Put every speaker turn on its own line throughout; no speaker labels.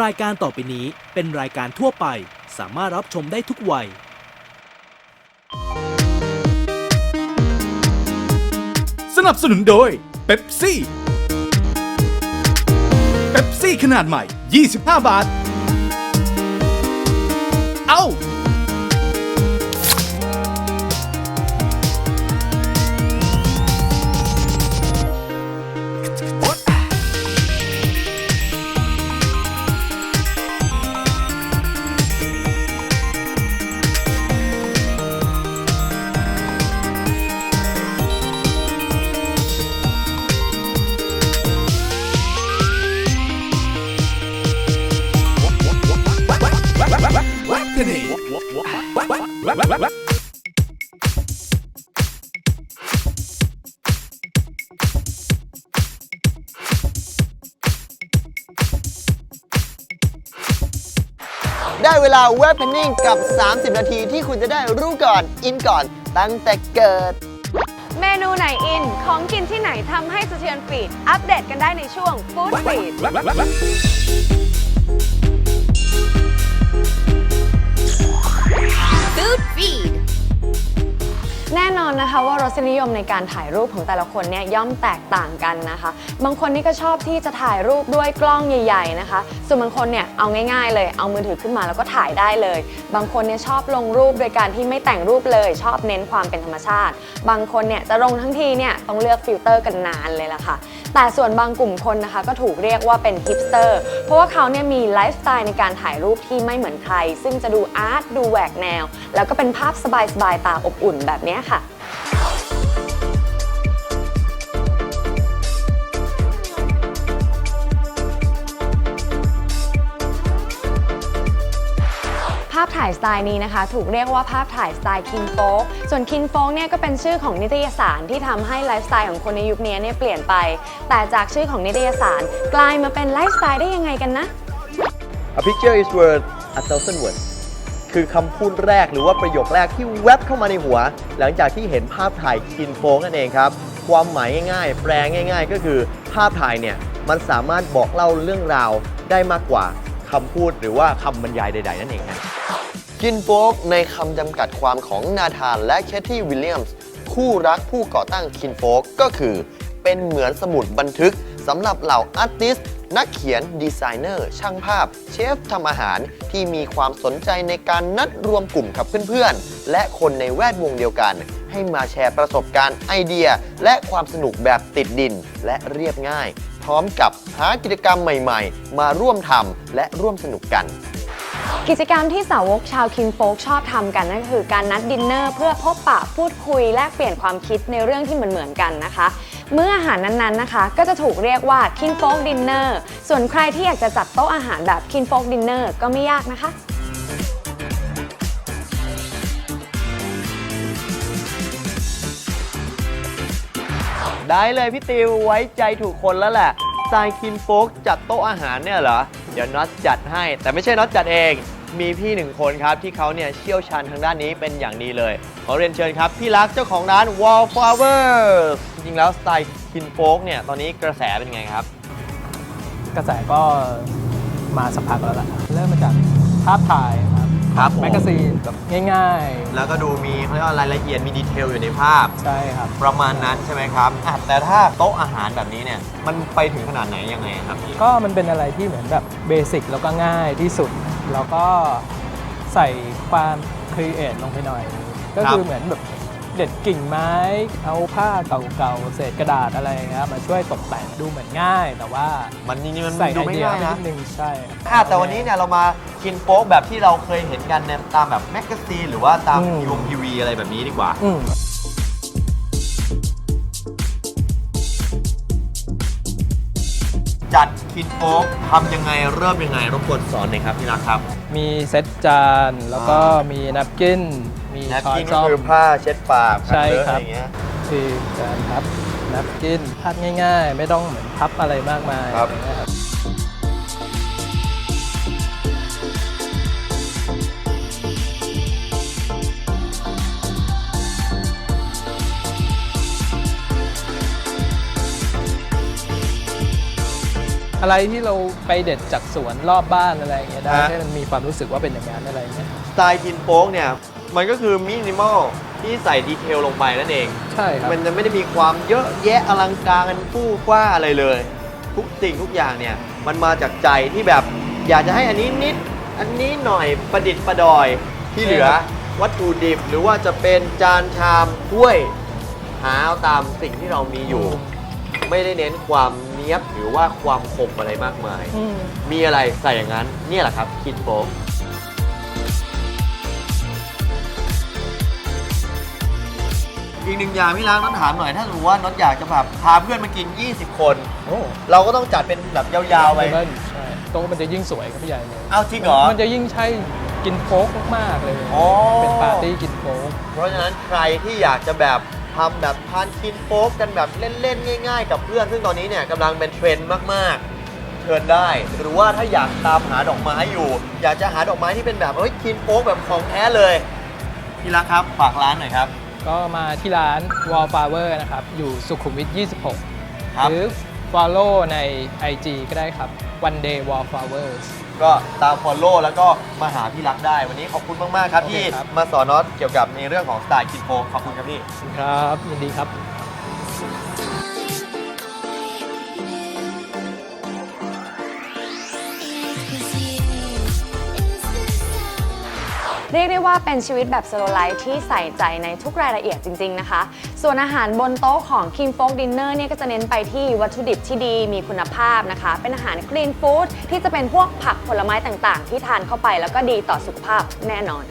รายการต่อไปนี้เป็นรายการทั่วไป สามารถรับชมได้ทุกวัย
สนับสนุนโดยเ e ปซี่เ e ปซี่ขนาดใหม่ 25 บาท
ได้เวลาเว็บเพนนิ่งกับ 30 นาทีที่คุณจะได้รู้ก่อนอินก่อนตั้งแต่เกิด
เมนูไหนอิน ของกินที่ไหนทำให้สะเทือนฟีด อัปเดตกันได้ในช่วงฟู้ดฟีด แน่นอนนะคะว่ารสนิยมในการถ่ายรูปของแต่ละคนเนี่ยย่อมแตกต่างกันนะคะ บางคนนี่ก็ชอบที่จะถ่ายรูปด้วยกล้องใหญ่ ๆนะคะ ส่วนบางคนเนี่ยเอาง่าย ๆ เลยเอามือถือขึ้นมาแล้วก็ถ่ายได้เลย บางคนเนี่ยชอบลงรูปโดยการที่ไม่แต่งรูปเลย ชอบเน้นความเป็นธรรมชาติ บางคนเนี่ยจะลงทั้งทีเนี่ยต้องเลือกฟิลเตอร์กันนานเลยล่ะค่ะ แต่ส่วนบางกลุ่มคนนะคะก็ถูกเรียกว่าเป็นฮิปสเตอร์เพราะว่าเขาเนี่ยมีไลฟ์สไตล์ในการถ่ายรูปที่ไม่เหมือนใคร ซึ่งจะดูอาร์ตดูแหวกแนว แล้วก็เป็นภาพสบายๆตาอบอุ่นแบบนี้ค่ะาพถ่ายสไตล์นี้นะคะ ถูกเรียกว่าภาพถ่ายสไตล์คินโฟกส่วนคินโฟกเนี่ยก็เป็นชื่อของนิตยสารที่ทำให้ไลฟ์สไตล์ของคนในยุคนี้เนี่ยเปลี่ยนไป แต่จากชื่อของนิตยสารกลายมาเป็นไลฟ์สไตล์ได้ยังไงกันนะ
A picture is worth a thousand words คือคำพูดแรกหรือว่าประโยคแรกที่แวบเข้ามาในหัว หลังจากที่เห็นภาพถ่ายคินโฟงนั่นเองครับ ความหมายง่ายๆ แปลง่ายๆ ก็คือภาพถ่ายเนี่ย มันสามารถบอกเล่าเรื่องราวได้มากกว่าคำพูดหรือว่าคำบรรยายใด ๆ นั่นเองครับ คินโฟกในคำจำกัดความของนาธานและแคทตี้วิลเลียมส์คู่รักผู้ก่อตั้งคินโฟกก็คือ เป็นเหมือนสมุดบันทึกสำหรับเหล่าอาร์ติสต์นักเขียน ดีไซเนอร์ ช่างภาพ เชฟทำอาหารที่มีความสนใจในการนัดรวมกลุ่มกับเพื่อนๆ และคนในแวดวงเดียวกัน ให้มาแชร์ประสบการณ์ไอเดีย และความสนุกแบบติดดินและเรียบง่าย พร้อมกับหากิจกรรมใหม่ๆ มาร่วมทำและร่วมสนุกกัน
กิจกรรมที่สาวกชาวคินโฟกชอบทำกันนั่นก็คือการนัดดินเนอร์เพื่อพบปะพูดคุยแลกเปลี่ยนความคิดในเรื่องที่เหมือนๆกันนะคะ เมื่ออาหารนั้นๆนะคะ ก็จะถูกเรียกว่าคินโฟกดินเนอร์ส่วนใครที่อยากจะจัดโต๊ะอาหารแบบคินโฟกดินเนอร์ก็ไม่ยากนะคะ
ได้เลยพี่ติวไว้ใจถูกคนแล้วแหละ ไตล์คินโฟกจัดโต๊ะอาหารเนี่ยเหรอ เดี๋ยวน็อตจัดให้ แต่ไม่ใช่น็อตจัดเอง มีพี่หนึ่งคนครับ ที่เขาเนี่ยเชี่ยวชาญทางด้านนี้เป็นอย่างดีเลย ขอเรียนเชิญครับ พี่รักเจ้าของร้าน Wallflowers จริงๆแล้วสไตล์คินโฟกเนี่ยตอนนี้กระแสเป็นไงครับ
กระแสก็มาสักพักแล้วล่ะ เริ่มมาจากภาพถ่ายครับ
ครับผม
แมกกาซีนแบบง่าย
แล้วก็ดูมีเขาเรียกว่ารายละเอียดมีดีเทลอยู่ในภาพ
ๆ ใช่ครับ
ประมาณนั้นใช่ไหมครับอะแต่ถ้าโต๊ะอาหารแบบนี้เนี่ย มันไปถึงขนาดไหนยังไงครับพี่
ก็มันเป็นอะไรที่เหมือนแบบเบสิกแล้วก็ง่ายที่สุด แล้วก็ใส่ความครีเอทลงไปหน่อย ก็คือเหมือนแบบ เด็ดกิ่งไม้ เอาผ้าเก่าๆเศษกระดาษอะไรอย่างเงี้ยมาช่วยตกแต่งดูเหมือนง่าย แต่ว่า
มันจริงๆมัน
ใส่
ดู
ไอ
ไม่
เดีย
ง่าย
ไป
นะ
นิดนึงใช่ครับ
อะแต่วันนี้เนี่ยเรามากินโป๊กแบบที่เราเคยเห็นกันเนี่ยตามแบบแมกกาซีนหรือว่าตาม
อืม
ทีวงทีวีอะไรแบบนี้ดีกว่า
อืม
จัดคินโป๊กทำยังไงเริ่มยังไงรบกวนสอนหน่อยครับพี่รักครับ
มีเซตจานแล้วก็มีนับกินมี
แนป
ช้อน
กินก็
ซ่อม
คือผ้าเช็ดปาก
ใช่
กันเลอะ
ครับ
อะไรอย่างเงี้ย
คือการพับนับกินพับง่ายๆ ไม่ต้องเหมือนพับอะไรมากมาย
ครับ
อะไรเงี้ยครับอะไรที่เราไปเด็ดจากสวนรอบบ้านอะไรอย่างเงี้ยได้
ฮะ
ให้มันมีความรู้สึกว่าเป็นอย่างนั้นอะไรอย่างเงี้ย
สไตล์กินโป๊กเนี่ย มันก็คือมินิมอลที่ใส่ดีเทลลงไปนั่นเอง
ใช่ครับ
มันจะไม่ได้มีความเยอะแยะอลังการกันฟู่ฟ้าอะไรเลย ทุกสิ่งทุกอย่างเนี่ย มันมาจากใจที่แบบอยากจะให้อันนี้นิด อันนี้หน่อยประดิษฐ์ประดอยที่เหลือวัตถุดิบหรือว่าจะเป็นจานชามถ้วย หาเอาตามสิ่งที่เรามีอยู่ ไม่ได้เน้นความเนี้ยบหรือว่าความคมอะไรมากมาย
อืม
มีอะไรใส่อย่างนั้น เนี่ยแหละครับคิดโป๊ก อีกหนึ่งอย่างพี่ล้างน้องถามหน่อย ถ้าสมมติว่าน้องอยากจะแบบพาเพื่อนมากิน 20 คน
โอ้
เราก็ต้องจัดเป็นแบบยาวๆไป
เบิ้ลใช่โต๊ะมันจะยิ่งสวยครับพี่ใหญ่เลย
เอาจริงเหรอ
มันจะยิ่งใช่กินโค้กมากๆเลย
อ๋อ
เป็นปาร์ตี้กินโค้ก
เพราะฉะนั้นใครที่อยากจะแบบทำแบบทานกินโป๊กกันแบบเล่นๆ ง่าย ๆ กับเพื่อน ซึ่งตอนนี้เนี่ยกำลังเป็นเทรนด์มากๆเชิญได้ หรือว่าถ้าอยากตามหาดอกไม้อยู่ อยากจะหาดอกไม้ที่เป็นแบบเฮ้ยกินโป๊กแบบของแท้เลยพี่รักครับฝากร้านหน่อยครับ
ก็มาที่ร้าน Wallflower นะครับ อยู่สุขุมวิท 26
ครับ
หรือ follow ใน IG ก็ได้ครับ one day wallflowers
ก็ตาม follow แล้วก็มาหาพี่รักได้ วันนี้ขอบคุณมาก ๆ ครับ
โอเค
ที่
ครับ
มาสอนน็อตเกี่ยวกับในเรื่องของสไตล์กินโป๊กขอบคุณครับพี่
ครับ ยินดีครับ
เรียกได้ว่าเป็นชีวิตแบบสโลไลฟ์ที่ใส่ใจในทุกรายละเอียดจริง ๆ นะคะ ส่วนอาหารบนโต๊ะของ King Folk Dinner เนี่ยก็จะเน้นไปที่วัตถุดิบที่ดีมีคุณภาพนะคะ เป็นอาหารคลีนฟู้ดที่จะเป็นพวกผักผลไม้ต่างๆ ที่ทานเข้าไปแล้วก็ดีต่อสุขภาพแน่นอน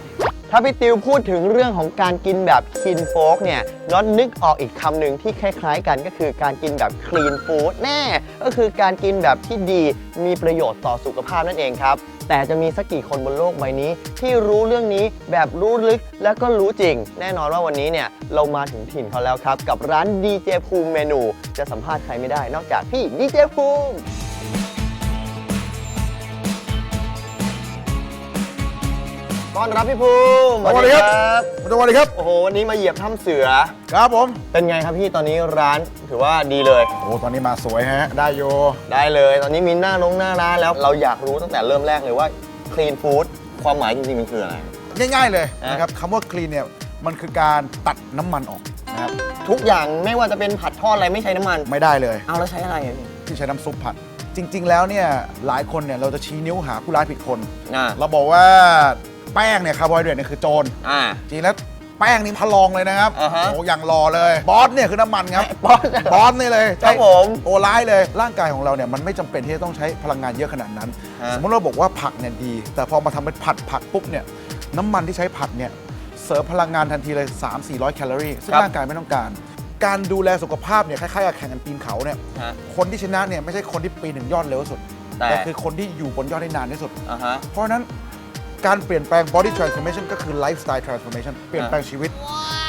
ถ้าพี่ติวพูดถึงเรื่องของการกินแบบคินโฟกเนี่ยน็อตนึกออกอีกคำหนึ่งที่คล้ายๆกันก็คือการกินแบบคลีนฟู้ดแน่ ก็คือการกินแบบที่ดีมีประโยชน์ต่อสุขภาพนั่นเองครับ แต่จะมีสักกี่คนบนโลกใบนี้ ที่รู้เรื่องนี้แบบรู้ลึกและก็รู้จริง แน่นอนว่าวันนี้เนี่ยเรามาถึงถิ่นเขาแล้วครับ กับร้านดีเจภูมิเมนู จะสัมภาษณ์ใครไม่ได้ นอกจากพี่ดีเจภูมิ ต้อนรับพี่ภูมิ
สวัสดีครับ
บ
สวัสดีครับ
โอ้โห วันนี้มาเหยียบถ้ำเสือ
ครับผม
เป็นไงครับพี่ ตอนนี้ร้านถือว่าดีเลย
โอ้ ตอนนี้มาสวยฮะ ได้โย
ได้เลย ตอนนี้มีหน้าลงหน้าร้านแล้ว เราอยากรู้ตั้งแต่เริ่มแรกเลยว่า clean food ความหมายจริงๆมันคืออะไร
ง่ายๆเลย
อะ
นะครับคำว่าคลีนเนี่ย มันคือการตัดน้ำมันออกนะครับ
ทุกอย่างไม่ว่าจะเป็นผัดทอดอะไรไม่ใช้น้ำมัน
ไม่ได้เลย
เอาแล้วใช้อะไรอะพี่
ที่ใช้น้ำซุปผัดจริง ๆ แล้วเนี่ยหลายคนเนี่ยเราจะชี้นิ้วหาผู้ร้ายผิดคน
อ่า
เราบอกว่า แป้งเนี่ยคาร์โบไฮเดรตเนี่ยคือโจร
อ่า
จริงแล้วแป้งนี่พะลองเลยนะครับ
อ่าฮะ
โอ้อย่างรอเลย บอสเนี่ยคือน้ำมันครับ
บอส
บอสนี่เลย
ครับผม
โอ้ร้ายเลยร่างกายของเราเนี่ยมันไม่จำเป็นที่จะต้องใช้พลังงานเยอะขนาดนั้น
ฮะ
สมมติเราบอกว่าผักเนี่ยดี แต่พอมาทำเป็นผัดผักปุ๊บเนี่ยน้ำมันที่ใช้ผัดเนี่ยเสริมพลังงานทันทีเลย 3 4 0 0 แคลอรี่ซึ่งร่างกายไม่ต้องการ การดูแลสุขภาพเนี่ยคล้ายๆกับแข่งกันปีนเขาเนี่ย
ฮะ
คนที่ชนะเนี่ยไม่ใช่คนที่ปีนถึงยอดเร็วที่สุด
แต่
แต่คือคนที่อยู่บนยอดได้นานที่สุด
อ่าฮะ
เพราะฉะนั้น การเปลี่ยนแปลง body transformation ก็คือ lifestyle transformation เปลี่ยนแปลงชีวิต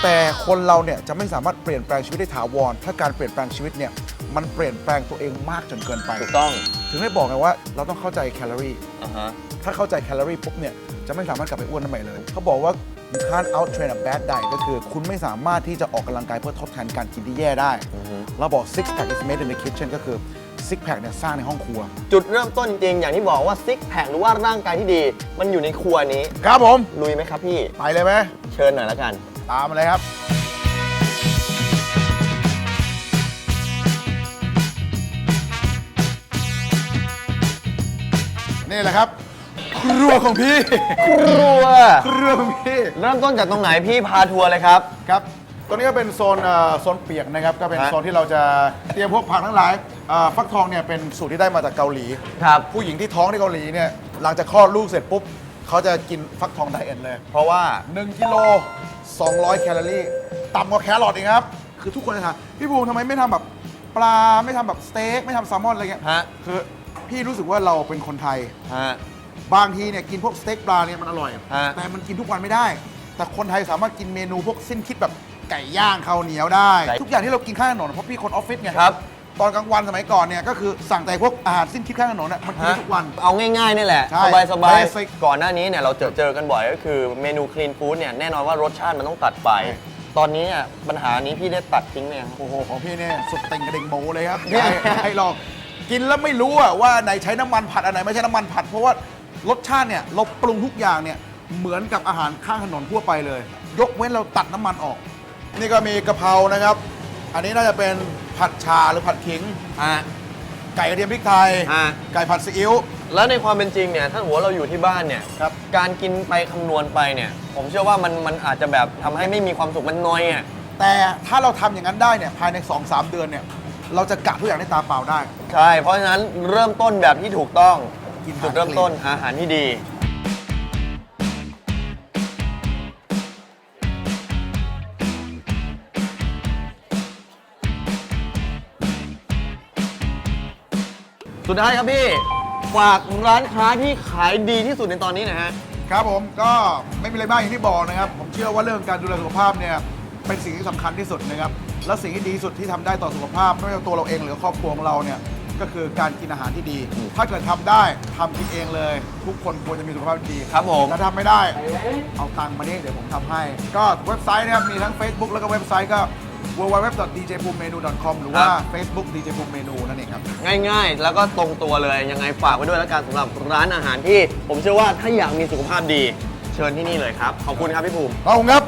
แต่คนเราเนี่ยจะไม่สามารถเปลี่ยนแปลงชีวิตได้ถาวร ถ้าการเปลี่ยนแปลงชีวิตเนี่ยมันเปลี่ยนแปลงตัวเองมากจนเกินไป
ถูกต้อง
ถึงได้บอกไงว่าเราต้องเข้าใจแคลอรี่
อ่าฮะ
ถ้าเข้าใจแคลอรี่ปุ๊บเนี่ยจะไม่สามารถกลับไปอ้วนได้ใหม่เลย เขาบอกว่า you can't out train a bad diet ก็คือคุณไม่สามารถที่จะออกกำลังกายเพื่อทดแทนการกินที่แย่ได้
อือฮึ
เราบอก six pack is made in the kitchen ก็คือ six pack เนี่ยสร้างในห้องครัว
จุดเริ่มต้นจริงอย่างที่บอกว่าซิกแพคหรือว่าร่างกายที่ดี มันอยู่ในครัวนี้
ครับผม
ลุยไหมครับพี่
ไปเลยไหม
เชิญหน่อยละกัน
ตามมาเลยครับ นี่แหละครับ ครัวของพี่
ครัว
ครัวของพี่
เริ่มต้นจากตรงไหนพี่พาทัวร์เลยครับ
ครับตัวนี้ก็เป็นโซนเอ่อโซนเปียกนะครับ ก็เป็น
ฮะ
โซนที่เราจะเตรียมพวกผักทั้งหลายเอ่อฟักทองเนี่ยเป็นสูตรที่ได้มาจากเกาหลี
ครับ
ผู้หญิงที่ท้องที่เกาหลีเนี่ยหลังจากคลอดลูกเสร็จปุ๊บเขาจะกินฟักทองไดเอทเลย
เพราะว่า
1กิโล200 แคลอรี่ต่ำกว่าแครอทอีกครับ คือทุกคนจะถามพี่บูมทำไมไม่ทำแบบปลาไม่ทำแบบสเต็กไม่ทำแซลมอนอะไรเงี้ย
ฮะ
คือพี่รู้สึกว่าเราเป็นคนไทย
ฮะ
บางทีเนี่ยกินพวกสเต็กปลาเนี่ยมันอร่อย
ฮะ
แต่มันกินทุกวันไม่ได้ แต่คนไทยสามารถกินเมนูพวกสิ้นคิดแบบไก่ย่างข้าวเหนียวได้ ทุกอย่างที่เรากินข้างถนนเพราะพี่คนออฟฟิศไง
ครับ
ตอนกลางวันสมัยก่อนเนี่ยก็คือสั่งแต่พวกอาหารสิ้นคิดข้างถนนน่ะมันกินได้
ฮะ
ทุกวัน
เอาง่ายๆนี่แหละ
ใช่
สบายสบาย
Basic
ก่อนหน้านี้เนี่ยเราเจอเจอกันบ่อยก็คือเมนูคลีนฟู้ดเนี่ยแน่นอนว่ารสชาติมันต้องตัดไป
ใช่
ตอนนี้เนี่ยปัญหานี้พี่ได้ตัดทิ้งไหมครับ
โอ้โหของพี่เนี่ยสุดเต็งกระเด็งโมเลยครับ
เนี่ย
ให้ให้ลองกินแล้วไม่รู้อะว่าไหนใช้น้ำมันผัดอันไหนไม่ใช่น้ำมันผัด เพราะว่ารสชาติเนี่ยเราปรุงทุกอย่างเนี่ยเหมือนกับอาหารข้างถนนทั่วไปเลย ยกเว้นเราตัดน้ำมันออก นี่ก็มีกะเพรานะครับ อันนี้น่าจะเป็น ผัดชาหรือผัดขิง
อ่า
ไก่กระเทียมพริกไทย
อ่า
ไก่ผัดซีอิ๊ว
แล้วในความเป็นจริงเนี่ย ถ้าหัวาเราอยู่ที่บ้านเนี่ย
ครับ
การกินไปคำนวณไปเนี่ย ผมเชื่อว่ามันมันอาจจะแบบทำให้ไม่มีความสุขมันน้อยอะ
แต่ถ้าเราทำอย่างนั้นได้เนี่ยภายใน 2-3 เดือนเนี่ย เราจะกะทุกอย่างได้ตาเปล่าได้
ใช่ เพราะฉะนั้นเริ่มต้นแบบที่ถูกต้อง
กินอาหาร
จุดเริ่มต้นอาหารที่ดี สุดท้ายครับพี่ฝากร้านค้าที่ขายดีที่สุดในตอนนี้หนะฮะ
ครับผมก็ไม่มีอะไรมากอย่างที่บอกนะครับ ผมเชื่อว่าเรื่องการดูแลสุขภาพเนี่ยเป็นสิ่งที่สำคัญที่สุดนะครับ และสิ่งที่ดีที่สุดที่ทำได้ต่อสุขภาพไม่ว่าจะตัวเราเองหรือครอบครัวของเราเนี่ยก็คือการกินอาหารที่ดี ถ้าเกิดทำได้ทำกินเองเลย ทุกคนควรจะมีสุขภาพที่ดี
ครับผม
ถ้าทำไม่ได้ เอาตังค์มานี่เดี๋ยวผมทำให้ ก็เว็บไซต์นะครับมีทั้ง Facebook แล้วก็เว็บไซต์ก็ www.djpumenu.com หรือว่า Facebook DJ Pum Menu นั่นเองครับ
ง่ายๆ แล้วก็ตรงตัวเลย ยังไงฝากไว้ด้วยแล้วกันสำหรับร้านอาหารที่ ผมเชื่อว่าถ้าอยากมีสุขภาพดี เชิญที่นี่เลยครับ ขอบคุณครับพี่ภูมิ
ขอบคุณครับ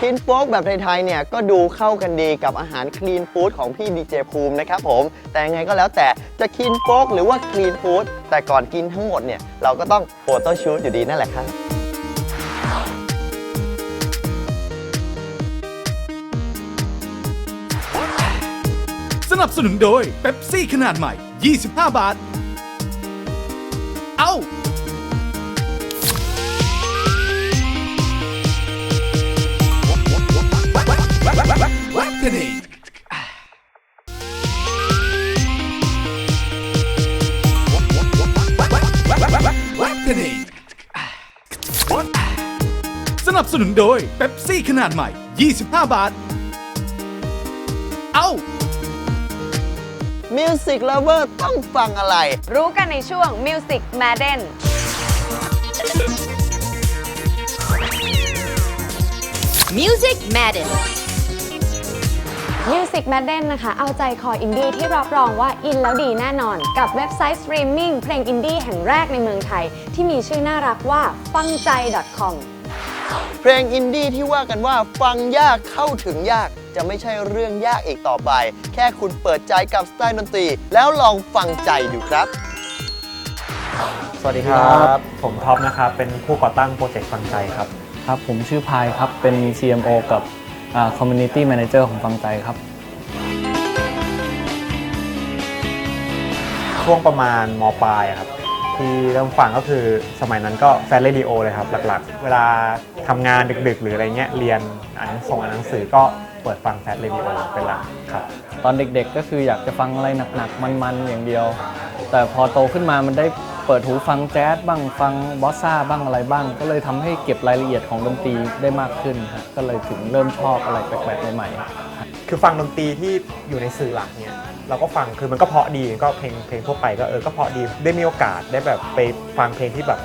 คินโป๊กแบบไทยๆเนี่ยก็ดูเข้ากันดีกับอาหารคลีนฟู้ดของพี่ดีเจภูมินะครับผม แต่ยังไงก็แล้วแต่จะคินโป๊กหรือว่าคลีนฟู้ดแต่ก่อนกินทั้งหมดเนี่ยเราก็ต้องโฟโต้ชูตอยู่ดีนั่นแหละครับ
นับสนุนโดยเ e ปซี่ขนาดใหม่ 25 บาท เอ้า วัฒนีวัฒนีสนับสนุนโดยเ e ปซี่ขนาดใหม่ 25 บาท เอ้า
Music Lover ต้องฟังอะไร
รู้กันในช่วง Music Madden
Music Madden
Music Madden นะคะ เอาใจคออินดี้ที่รับรองว่าอินแล้วดีแน่นอน กับเว็บไซต์สตรีมมิ่งเพลงอินดี้แห่งแรกในเมืองไทย ที่มีชื่อน่ารักว่าฟังใจ .com
เพลงอินดี้ที่ว่ากันว่าฟังยากเข้าถึงยาก จะไม่ใช่เรื่องยากอีกต่อไป แค่คุณเปิดใจกับสไตล์ดนตรี แล้วลองฟังใจดูครับ
สวัสดีครับ ผมท็อปนะครับ เป็นผู้ก่อตั้งโปรเจกต์ฟังใจครับ
ครับ ผมชื่อพายครับ เป็น CMO กับอ่า Community Manager ของฟังใจครับ
ช่วงประมาณมปลายอะครับ ที่เริ่มฟังก็คือสมัยนั้นก็แฟนเรดิโอเลยครับ หลักๆ เวลาทำงานดึกๆ หรืออะไรเงี้ย เรียนอ่านส่งอ่านหนังสือก็ เปิดฟังแฟนเรดิโอเป็นหลักครับ
ตอนเด็กๆก็คืออยากจะฟังอะไรหนักๆ มันๆ อย่างเดียว แต่พอโตขึ้นมามันได้เปิดหูฟังแจ๊สบ้างฟังบอสซ่าบ้างอะไรบ้าง ก็เลยทำให้เก็บรายละเอียดของดนตรีได้มากขึ้นครับก็เลยถึงเริ่มชอบอะไรแปลกๆใหม่ๆ
คือฟังดนตรีที่อยู่ในสื่อหลักเนี่ยเราก็ฟังคือมันก็เพราะดีก็เพลงเพลงทั่วไปก็เออก็เพราะดีได้มีโอกาสได้แบบไปฟังเพลงที่แบบ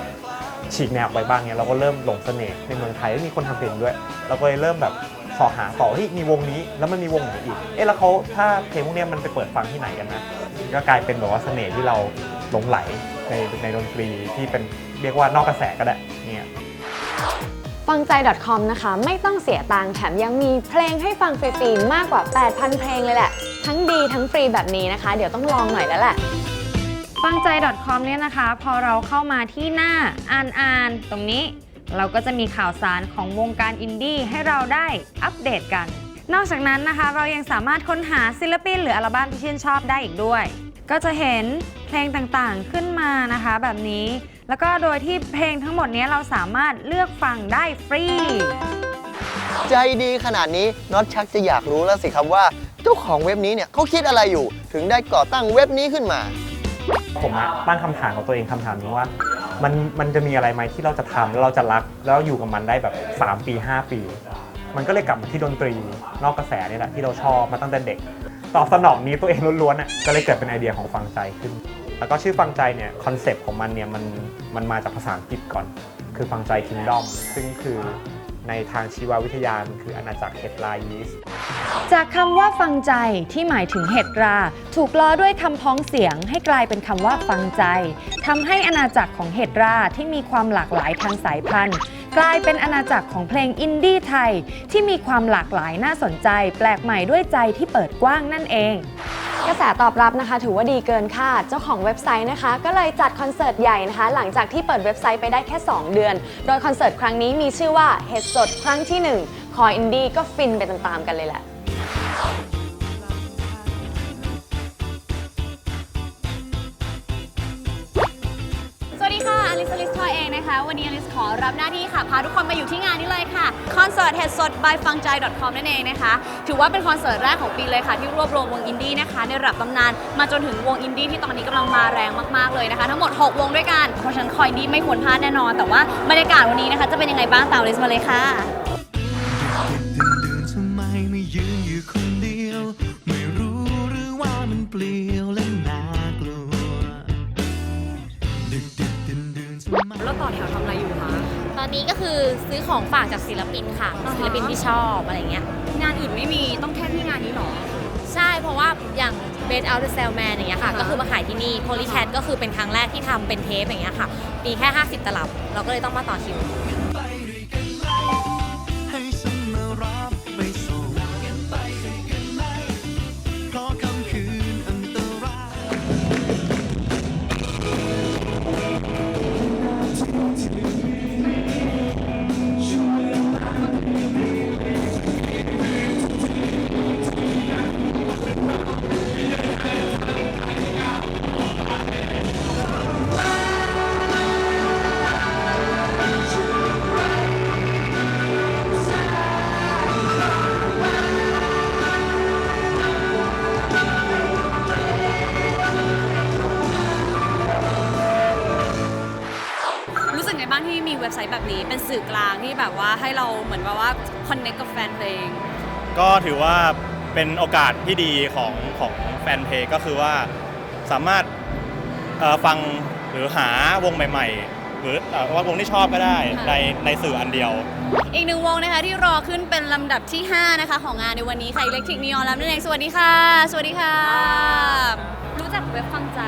ฉีกแนวออกไปบ้างเนี่ยเราก็เริ่มหลงเสน่ห์ในเมืองไทยแล้วมีคนทำเพลงด้วย เราก็เลยเริ่มแบบ สอหาต่อเฮ้ยมีวงนี้แล้วมันมีวงไหนอีก เอ๊ะแล้วเขาถ้าเพลงพวกเนี้ยมันไปเปิดฟังที่ไหนกันนะก็กลายเป็นแบบว่าเสน่ห์ที่เราหลงไหลในในดนตรีที่เป็นเรียกว่านอกกระแสก็ได้เนี่ย
ฟังใจ .com นะคะ ไม่ต้องเสียตังค์แถมยังมีเพลงให้ฟังฟรีๆมากกว่า 8,000 เพลงเลยแหละ ทั้งดีทั้งฟรีแบบนี้นะคะ เดี๋ยวต้องลองหน่อยแล้วแหละฟังใจ .com เนี่ยนะคะ พอเราเข้ามาที่หน้าอ่านอ่านตรงนี้ เราก็จะมีข่าวสารของวงการอินดี้ให้เราได้อัปเดตกัน นอกจากนั้นนะคะ เรายังสามารถค้นหาศิลปินหรืออัลบั้มที่ชื่นชอบได้อีกด้วย ก็จะเห็นเพลงต่างๆขึ้นมานะคะแบบนี้ แล้วก็โดยที่เพลงทั้งหมดนี้เราสามารถเลือกฟังได้ฟรี
ใจดีขนาดนี้น็อตชักจะอยากรู้แล้วสิครับว่า เจ้าของเว็บนี้เนี่ยเขาคิดอะไรอยู่ ถึงได้ก่อตั้งเว็บนี้ขึ้นมา
ผมอะตั้งคำถามกับตัวเองคำถามนี้ว่า มันมันจะมีอะไรไหมที่เราจะทำแล้วเราจะรักแล้วอยู่กับมันได้แบบ 3 ปี 5 ปี มันก็เลยกลับมาที่ดนตรี นอกกระแสนี่แหละที่เราชอบมาตั้งแต่เด็ก ตอบสนองนี้ตัวเองล้วนๆอะก็เลยเกิดเป็นไอเดียของฟังใจขึ้น แล้วก็ชื่อฟังใจเนี่ยคอนเซปต์ของมันเนี่ยมันมันมาจากภาษาอังกฤษก่อน คือฟังใจ Kingdom ซึ่งคือ ในทางชีววิทยามันคืออาณาจักรเฮดรายีสต์
จากคำว่าฟังใจที่หมายถึงเห็ดรา ถูกล้อด้วยคำพ้องเสียงให้กลายเป็นคำว่าฟังใจทำให้อาณาจักรของเห็ดราที่มีความหลากหลายทางสายพันธุ์ กลายเป็นอาณาจักรของเพลงอินดี้ไทย ที่มีความหลากหลายน่าสนใจ แปลกใหม่ด้วยใจที่เปิดกว้างนั่นเอง กระแสตอบรับนะคะถือว่าดีเกินคาด เจ้าของเว็บไซต์นะคะ ก็เลยจัดคอนเสิร์ตใหญ่นะคะ หลังจากที่เปิดเว็บไซต์ไปได้แค่ 2 เดือน โดยคอนเสิร์ตครั้งนี้มีชื่อว่าเฮ็ดสดครั้งที่ 1 คอยอินดี้ก็ฟินไปตามๆกันเลยแหละ
นะคะ วันนี้อลิสขอรับหน้าที่ค่ะ พาทุกคนมาอยู่ที่งานนี้เลยค่ะคอนเสิร์ตเฮดสด by ฟังใจ .com นั่นเองนะคะ ถือว่าเป็นคอนเสิร์ตแรกของปีเลยค่ะ ที่รวบรวมวงอินดี้นะคะ ในระดับตำนานมาจนถึงวงอินดี้ที่ตอนนี้กำลังมาแรงมากๆเลยนะคะ ทั้งหมด 6 วงด้วยกันเพราะฉะนั้นคอยดีไม่ควรพลาดแน่นอน แต่ว่าบรรยากาศวันนี้นะคะจะเป็นยังไงบ้างตามอลิสมาเลยค่ะ
นนี้ก็
คื
อซื้อของฝากจากศิลปินค่ะ
อ่าฮะ
ศิลปินที่ชอบอะไรเงี้ย
งานอื่นไม่มีต้องแค่ที่งานนี้เหรอ
ใช่ เพราะว่าอย่าง b e d Out the Cellman อย่างเงี้ยค่ะ
อ่าฮะ
ก็คือมาขายที่นี่ Polycat ก็คือเป็นครั้งแรกที่ทำเป็นเทปอย่างเงี้ยค่ะ มีแค่ 50 ตลับ เราก็เลยต้องมาต่อคิว
นี้เป็
นสื่อกลางที่แบบว่าให้เราเหมือนแบบว่าคอนเน c t กับแฟนเพลง
ก็ถือว่าเป็นโอกาสที่ดีของของแฟนเพลงก็คือว่าสามารถเอ่อฟังหรือหาวงใหม่ ๆ หรือเอ่อว่าวงที่ชอบก็ได้
ค่ะ
ในในสื่ออันเดียว
อีกหนึ่งวงนะคะที่รอขึ้นเป็นลำดับที่ 5 นะคะ ของงานในวันนี้ค่ะ Electric Neon แล้วนั่นเองสวัสดีค่ะ สวัสดีค่ะ รู้จักเว็บฟังใจ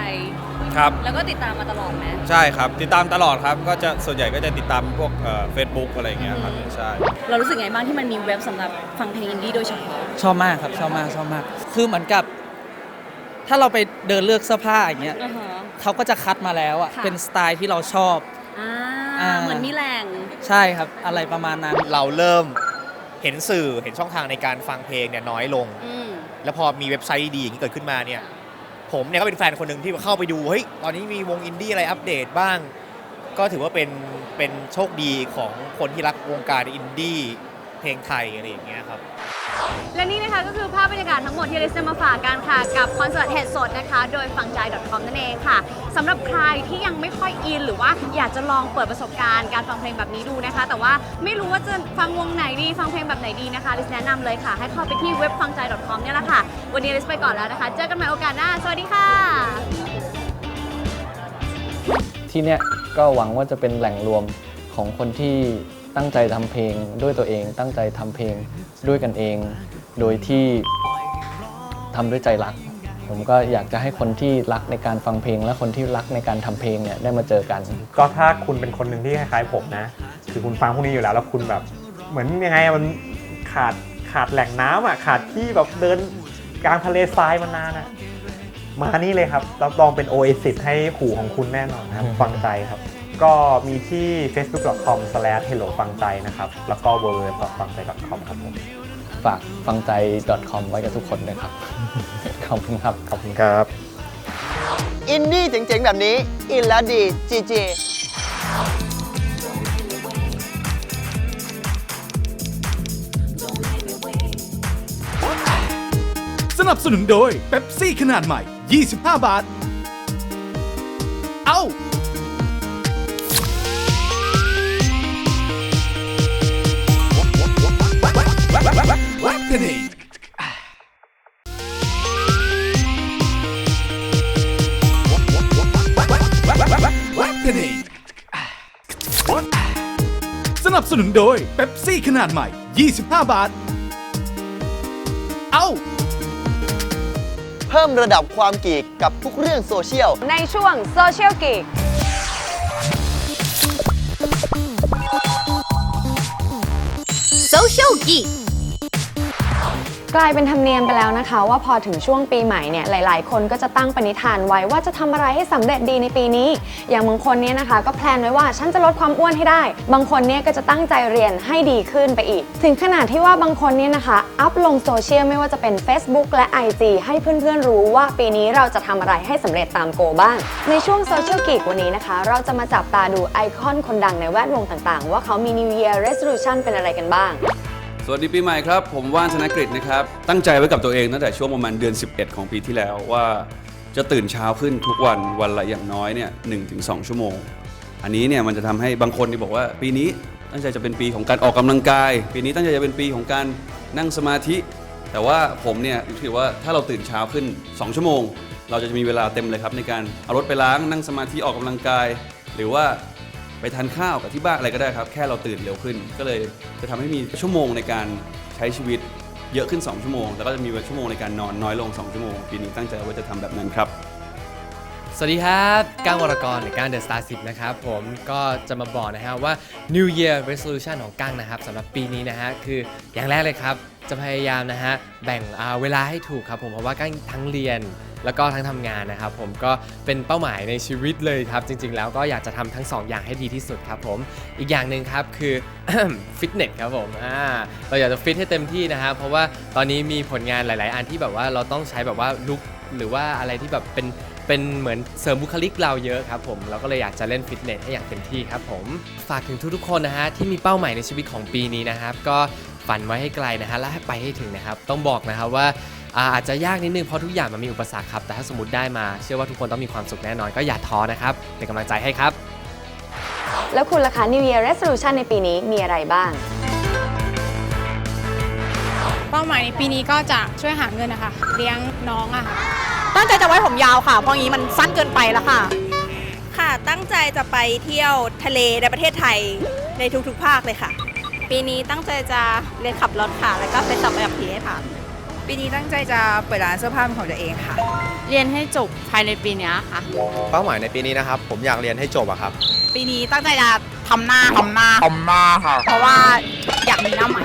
ครับ
แล้วก็ติดตามมาตลอดไหม
ใช่ครับ ติดตามตลอดครับ ก็จะส่วนใหญ่ก็จะติดตามพวกเฟซบุ๊กอะไรอย่างเงี้ยครับ
อืม
ใช่
เรารู้สึกไงบ้างที่มันมีเว็บสำหรับฟังเพลงอินดี้โดยเฉพาะ
ชอบมากครับชอบมากชอบมาก คือเหมือนกับ ถ้าเราไปเดินเลือกเสื้อผ้าอย่างเงี้ย
อือฮะ
เขาก็จะคัดมาแล้วอะ
ค่ะ
เป็นสไตล์ที่เราชอบ
อ่า
อ่า
เหมือนมีแหล่ง
ใช่ครับอะไรประมาณนั้น
เราเริ่มเห็นสื่อเห็นช่องทางในการฟังเพลงเนี่ยน้อยลง
อืม
แล้วพอมีเว็บไซต์ดีๆอย่างนี้เกิดขึ้นมาเนี่ย ผมเนี่ยก็เป็นแฟนคนหนึ่งที่เข้าไปดูเฮ้ยตอนนี้มีวงอินดี้อะไรอัปเดตบ้าง ก็ถือว่าเป็นเป็นโชคดีของคนที่รักวงการอินดี้เพลงไทยอะไรอย่างเงี้ยครับ
และนี่นะคะก็คือภาพบรรยากาศทั้งหมดที่เราจะมาฝากกันค่ะ กับคอนเสิร์ตเฮดสดนะคะ โดยฟังใจ .com นั่นเองค่ะสำหรับใครที่ยังไม่ค่อยอิน หรือว่าอยากจะลองเปิดประสบการณ์การฟังเพลงแบบนี้ดูนะคะ แต่ว่าไม่รู้ว่าจะฟังวงไหนดี ฟังเพลงแบบไหนดีนะคะลิสแนะนำเลยค่ะ ให้เข้าไปที่เว็บฟังใจ .com เนี่ยแหละค่ะ วันนี้ลิสไปก่อนแล้วนะคะ เจอกันใหม่โอกาสหน้า สวัสดีค่ะ
ที่เนี้ยก็หวังว่าจะเป็นแหล่งรวมของคนที่ ตั้งใจทำเพลงด้วยตัวเอง ตั้งใจทำเพลงด้วยกันเอง โดยที่ทำด้วยใจรัก ผมก็อยากจะให้คนที่รักในการฟังเพลง และคนที่รักในการทำเพลงเนี่ยได้มาเจอกัน
ก็ถ้าคุณเป็นคนหนึ่งที่คล้ายๆผมนะคือคุณฟังพวกนี้อยู่แล้วแล้วคุณแบบ เหมือนยังไงอะมันขาดขาดแหล่งน้ำอะขาดที่แบบเดินกลางทะเลทรายมานานอะมานี่เลยครับรับรองเป็นโอเอซิสให้หูของคุณแน่นอนนะครับฟังใจครับ ก็มีที่ facebook.com/hello ฟังใจนะครับ แล้วก็ www.fangzai.com ครับผม
ฝากฟังใจ .com ไว้กับทุกคนนะครับ ขอบคุณครับ
ขอบคุณครับ
อินดี้เจ๋งๆ แบบนี้ อินแล้วดีจีจี
สนับสนุนโดยเ e ปซี่ขนาดใหม่ 25 บาท เอ้า นับสนุนโดยเป๊ปซี่ขนาดใหม่ 25 บาท เอ้า
เพิ่มระดับความกีกกับทุกเรื่องโซเชียล
ในช่วง Social Geek
Social Geek
กล กลายเป็นธรรมเนียมไปแล้วนะคะ ว่าพอถึงช่วงปีใหม่เนี่ยหลาย ๆ คนก็จะตั้งปณิธานไว้ว่าจะทำอะไรให้สำเร็จดีในปีนี้ อย่างบางคนเนี่ยนะคะก็แพลนไว้ว่าฉันจะลดความอ้วนให้ได้ บางคนเนี่ยก็จะตั้งใจเรียนให้ดีขึ้นไปอีก ถึงขนาดที่ว่าบางคนเนี่ยนะคะอัพลงโซเชียลไม่ว่าจะเป็น Facebook และ IG ให้เพื่อน ๆ รู้ว่าปีนี้เราจะทำอะไรให้สำเร็จตามโกบ้าง ในช่วง Social Geek วันนี้นะคะ เราจะมาจับตาดูไอคอนคนดังในแวดวงต่าง ๆ ว่าเขามี New Year Resolution เป็นอะไรกันบ้าง
สวัสดีปีใหม่ครับ ผมว่านธนะกฤษนะครับ ตั้งใจไว้กับตัวเองตั้งแต่ช่วงประมาณเดือน 11 ของปีที่แล้วว่าจะตื่นเช้าขึ้นทุกวันวันละอย่างน้อยเนี่ยหถึงสชั่วโมง อันนี้เนี่ยมันจะทำให้บางคนที่บอกว่า ปีนี้ตั้งใจจะเป็นปีของการออกกำลังกาย ปีนี้ตั้งใจจะเป็นปีของการนั่งสมาธิ แต่ว่าผมเนี่ยถือว่าถ้าเราตื่นเช้าขึ้น 2 ชั่วโมง เราจะมีเวลาเต็มเลยครับในการเอารถไปล้างนั่งสมาธิออกกำลังกาย หรือว่า ไปทานข้าวกับที่บ้านอะไรก็ได้ครับ แค่เราตื่นเร็วขึ้น ก็เลยจะทำให้มีชั่วโมงในการใช้ชีวิตเยอะขึ้น 2 ชั่วโมง แล้วก็จะมีชั่วโมงในการนอนน้อยลง 2 ชั่วโมง ปีนี้ตั้งใจว่าจะทำแบบนั้นครับ
สวัสดีครับก้างวรกรหรือก้างเดอะสตาร์สินะครับผมก็จะมาบอกนะฮะว่า New Year Resolution ของก้างนะครับสำหรับปีนี้นะฮะคืออย่างแรกเลยครับ จะพยายามนะฮะแบ่งเวลาให้ถูกครับผมเพราะว่าก้างทั้งเรียนแล้วก็ทั้งทำงานนะครับผมก็เป็นเป้าหมายในชีวิตเลยครับ จริง ๆ แล้วก็อยากจะทำทั้งสองอย่างให้ดีที่สุดครับผมอีกอย่างหนึ่งครับคือฟิตเนสครับผมอ่าเราอยากจะฟิตให้เต็มที่นะฮะเพราะว่าตอนนี้มีผลงานหลาย ๆ อันที่แบบว่าเราต้องใช้แบบว่าลุกหรือว่าอะไรที่แบบเป็นเป็นเหมือนเสริมบุคลิกเราเยอะครับผมเราก็เลยอยากจะเล่นฟิตเนสให้อย่างเต็มที่ครับผมฝากถึงทุกๆคนนะฮะที่มีเป้าหมายในชีวิตของปีนี้นะครับก็ ฝันไว้ให้ไกลนะฮะและให้ไปให้ถึงนะครับ ต้องบอกนะครับว่าอ่าอาจจะยากนิดนึงเพราะทุกอย่างมันมีอุปสรรคครับ แต่ถ้าสมมติได้มาเชื่อว่าทุกคนต้องมีความสุขแน่นอนก็อย่าท้อนะครับเป็นกำลังใจให้ครับ
แล้วคุณล่ะคะ New Year Resolution ในปีนี้มีอะไรบ้าง
เป้าหมายในปีนี้ก็จะช่วยหาเงินนะคะเลี้ยงน้องอะค่ะตั้งใจจะไว้ผมยาวค่ะ เพราะงี้มันสั้นเกินไปแล้วค่ะ
ค่ะ ตั้งใจจะไปเที่ยวทะเลในประเทศไทยในทุกๆภาคเลยค่ะ ปีนี้ตั้งใจจะเรียนขับรถค่ะ แล้วก็ไปสอบใบขับขี่ให้ผ่าน
ปีนี้ตั้งใจจะเปิดร้านเสื้อผ้าเป็นของตัวเองค่ะ
เรียนให้จบภายในปีนี้ค่ะ
เป้าหมายในปีนี้นะครับ ผมอยากเรียนให้จบอะครับ
ปีนี้ตั้งใจจะทำหน้าทำหน้าทำหน้าค่ะ เพราะว่าอยากมีหน้าใหม่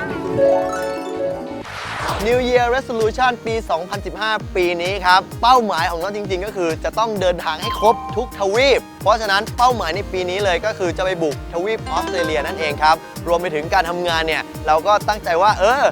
New Year Resolution ปี 2015 ปีนี้ครับ เป้าหมายของน้องจริง ๆ ก็คือจะต้องเดินทางให้ครบทุกทวีป เพราะฉะนั้นเป้าหมายในปีนี้เลยก็คือจะไปบุกทวีปออสเตรเลียนั่นเองครับ รวมไปถึงการทำงานเนี่ย เราก็ตั้งใจว่า เออ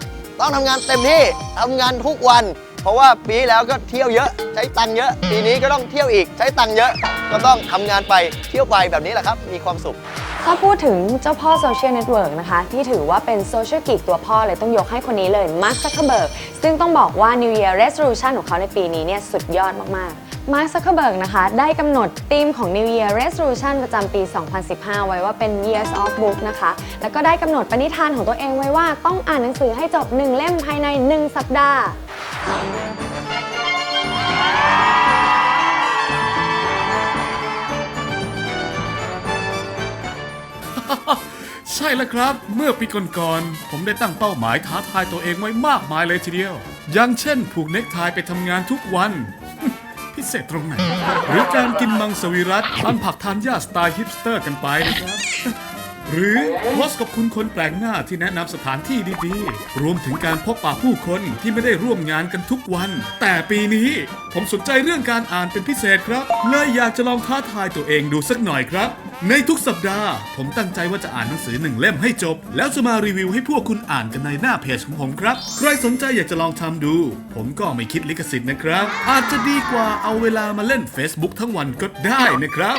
ต้องทำงานเต็มที่ทำงานทุกวัน เพราะว่าปีที่แล้วก็เที่ยวเยอะใช้ตังค์เยอะ ปีนี้ก็ต้องเที่ยวอีกใช้ตังค์เยอะ ก็ต้องทำงานไปเที่ยวไปแบบนี้แหละครับ มีความสุข
ถ้าพูดถึงเจ้าพ่อโซเชียลเน็ตเวิร์กนะคะ ที่ถือว่าเป็นโซเชียลกิกตัวพ่อเลยต้องยกให้คนนี้เลยมาร์คซักเคเบิร์กซึ่งต้องบอกว่า New Year Resolution ของเขาในปีนี้เนี่ยสุดยอดมาก ๆมาร์คซักเคเบิร์กนะคะ ได้กำหนดธีมของ New Year Resolution ประจำปี 2015 ไว้ว่าเป็น Years of Book นะคะ แล้วก็ได้กำหนดปณิธานของตัวเองไว้ว่าต้องอ่านหนังสือให้จบ 1 เล่มภายใน 1 สัปดาห์
ใช่แล้วครับ เมื่อปีก่อนๆผมได้ตั้งเป้าหมายท้าทายตัวเองไว้มากมายเลยทีเดียว อย่างเช่น ผูกเน็กไทไปทำงานทุกวัน พิเศษตรงไหน หรือการกินมังสวิรัตทานผักทานหญ้าสไตล์ฮิปสเตอร์กันไปนะครับ หรือโพสต์กับคุณคนแปลกหน้าที่แนะนำสถานที่ดีๆ รวมถึงการพบปะผู้คนที่ไม่ได้ร่วมงานกันทุกวัน แต่ปีนี้ผมสนใจเรื่องการอ่านเป็นพิเศษครับ เลยอยากจะลองท้าทายตัวเองดูสักหน่อยครับ ในทุกสัปดาห์ ผมตั้งใจว่าจะอ่านหนังสือหนึ่งเล่มให้จบ แล้วจะมารีวิวให้พวกคุณอ่านกันในหน้าเพจของผมครับ ใครสนใจอยากจะลองทำดู ผมก็ไม่คิดลิขสิทธิ์นะครับ อาจจะดีกว่าเอาเวลามาเล่น Facebook ทั้งวันก็ได้นะครับ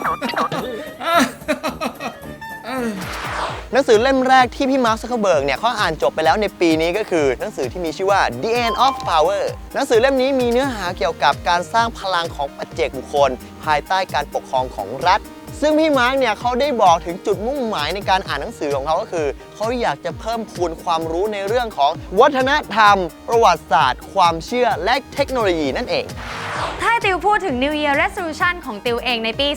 หนังสือเล่มแรกที่พี่มาร์คซักเคอร์เบิร์กเนี่ยเขาอ่านจบไปแล้วในปีนี้ก็คือ หนังสือที่มีชื่อว่า The End of Power หนังสือเล่มนี้มีเนื้อหาเกี่ยวกับการสร้างพลังของปัจเจกบุคคล ภายใต้การปกครองของรัฐ ซึ่งพี่มาร์คเนี่ยเขาได้บอกถึงจุดมุ่งหมายในการอ่านหนังสือของเขาก็คือ เขาอยากจะเพิ่มพูนความรู้ในเรื่องของวัฒนธรรม ประวัติศาสตร์ ความเชื่อและเทคโนโลยีนั่นเอง
ถ้าติวพูดถึง New Year Resolution ของติวเองในปี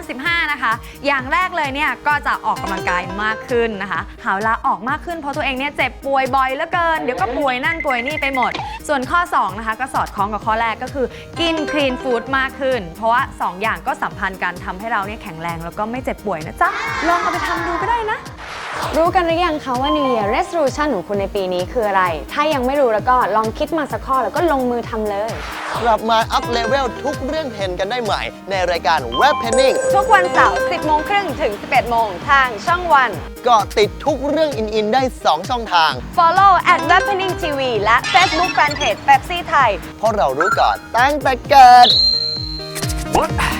2015 นะคะ อย่างแรกเลยเนี่ยก็จะออกกำลังกายมากขึ้นนะคะ หาเวลาออกมากขึ้นเพราะตัวเองเนี่ยเจ็บป่วยบ่อยเหลือเกิน เดี๋ยวก็ป่วยนั่นป่วยนี่ไปหมด ส่วนข้อ 2 นะคะ ก็สอดคล้องกับข้อแรกก็คือ กิน clean food มากขึ้น เพราะว่า 2 อย่างก็สัมพันธ์กันทำให้เราเนี่ยแข็งแรงแล้วก็ไม่เจ็บป่วยนะจ๊ะ ลองเอาไปทำดูก็ได้นะ รู้กันหรือยังคะว่า New Year Resolution ของคุณในปีนี้คืออะไร ถ้ายังไม่รู้แล้วก็ลองคิดมาสักข้อแล้วก็ลงมือทำเลย
กลับมาอัพเลเวลทุกเรื่องเทรนด์กันได้ใหม่ ในรายการ Web Penning
ทุกวันเสาร์ 10 โมงครึ่งถึง 11 โมงทางช่องวัน
เกาะติดทุกเรื่องอินๆได้ 2 ช่องทาง
Follow at w e b p e n i n g TV และ Facebook Fanpage Pepsi Thai
เพราะเรารู้ก่อนตั้งแต่เกิด
What's